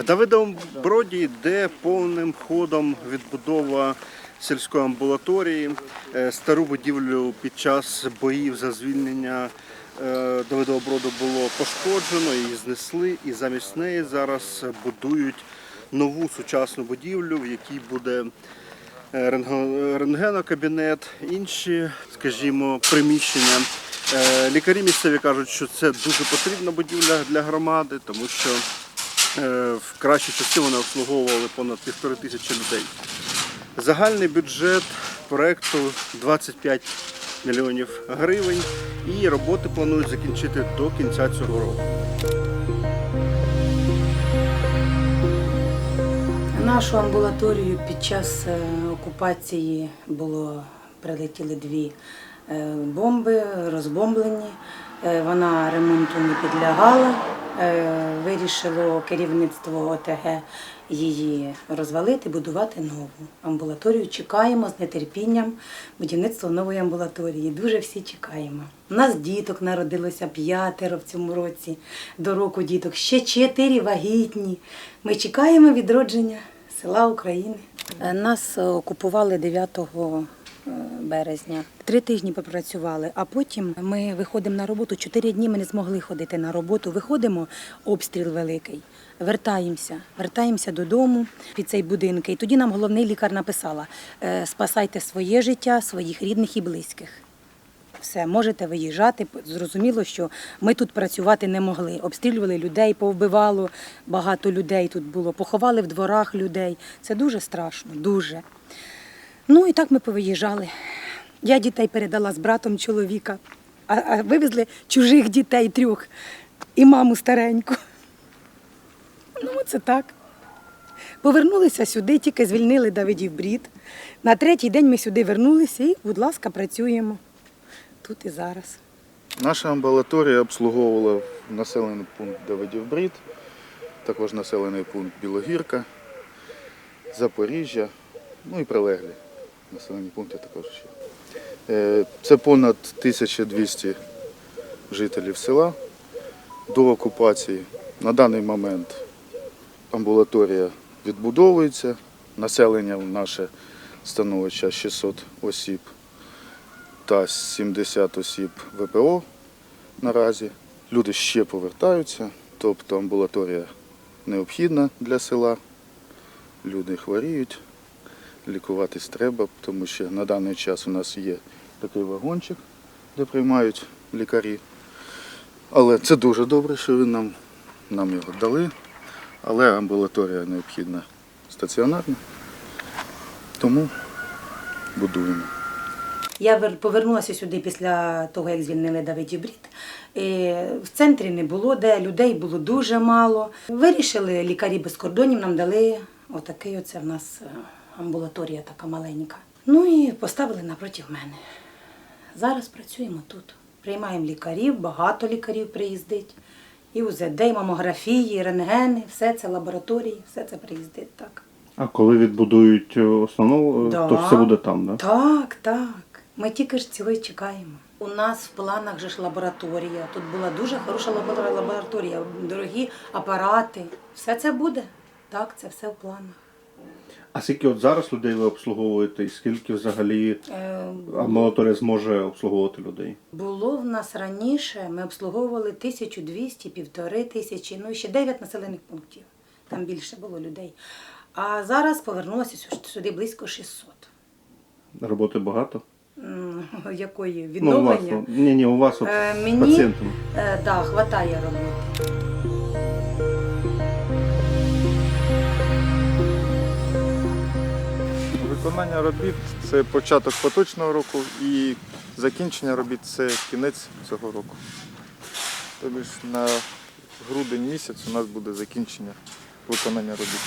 В Давидовому броді йде повним ходом відбудова сільської амбулаторії. Е, Стару будівлю під час боїв за звільнення е, Давидового броду було пошкоджено, її знесли, і замість неї зараз будують нову сучасну будівлю, в якій буде е, рентгенокабінет, інші, скажімо, приміщення. Е, Лікарі місцеві кажуть, що це дуже потрібна будівля для громади, тому що е, в кращі часи вони обслуговували понад півтори тисячі людей. Загальний бюджет проекту 25 мільйонів гривень, і роботи планують закінчити до кінця цього року. Нашу амбулаторію під час е, окупації було прилетіли дві е, бомби, розбомблені. Е, Вона ремонту не підлягала. Е, Вирішило керівництво ОТГ її розвалити, будувати нову амбулаторію. Чекаємо з нетерпінням будівництва нової амбулаторії. Дуже всі чекаємо. У нас діток народилося п'ятеро в цьому році. До року діток ще чотири вагітні. Ми чекаємо відродження села України. Е, Нас е, окупували 9 е, березня. Три тижні попрацювали, а потім ми виходимо на роботу. Чотири дні ми не змогли ходити на роботу. Виходимо, обстріл великий. Вертаємося, вертаємося додому під цей будинок. І тоді нам головний лікар написала: е, спасайте своє життя, своїх рідних і близьких. Все, можете виїжджати. Зрозуміло, що ми тут працювати не могли. Обстрілювали людей, повбивало багато людей тут було, поховали в дворах людей. Це дуже страшно, дуже. Ну і так ми повиїжджали. Я дітей передала з братом чоловіка, а, а вивезли чужих дітей трьох і маму стареньку. Ну, це так. Повернулися сюди, тільки звільнили Давидів брід. На третій день ми сюди вернулися і, будь ласка, працюємо тут і зараз. Наша амбулаторія обслуговувала населений пункт Давидів Брід, також населений пункт Білогірка, Запоріжжя, ну і прилеглі населені пункти також ще. Е, Це понад 1200 жителів села до окупації. На даний момент амбулаторія відбудовується, населення наше становить 600 осіб та 70 осіб ВПО наразі. Люди ще повертаються, тобто амбулаторія необхідна для села. Люди хворіють, лікуватись треба, тому що на даний час у нас є такий вагончик, де приймають лікарі. Але це дуже добре, що ви нам, нам його дали. Але амбулаторія необхідна стаціонарна, тому будуємо. Я повернулася сюди після того, як звільнили Давидів. І в центрі не було де, людей було дуже мало. Вирішили лікарі без кордонів, нам дали отакий оце в нас е, амбулаторія така маленька. Ну і поставили напроти мене. Зараз працюємо тут. Приймаємо лікарів, багато лікарів приїздить. І УЗД, і мамографії, і рентгени, все це лабораторії, все це приїздить так. А коли відбудують е, основну, е, Да. то все буде там, да? Так, так. Ми тільки ж цього чекаємо. У нас в планах же ж лабораторія. Тут була дуже хороша лабораторія, дорогі апарати. Все це буде. Так, це все в планах. А скільки от зараз людей ви обслуговуєте, і скільки взагалі Е, амбулаторія зможе обслуговувати людей? було в нас раніше, ми обслуговували 1200, півтори тисячі, ну і ще 9 населених пунктів. Там більше було людей. А зараз повернулося сюди близько 600. Роботи багато? Якої Ну, у вас, відновлення? ну, ні, ні, у вас от Е, мені- пацієнтами. Так, да, хватає роботи. Виконання робіт це початок поточного року і закінчення робіт це кінець цього року. Тобто на грудень місяць у нас буде закінчення виконання робіт.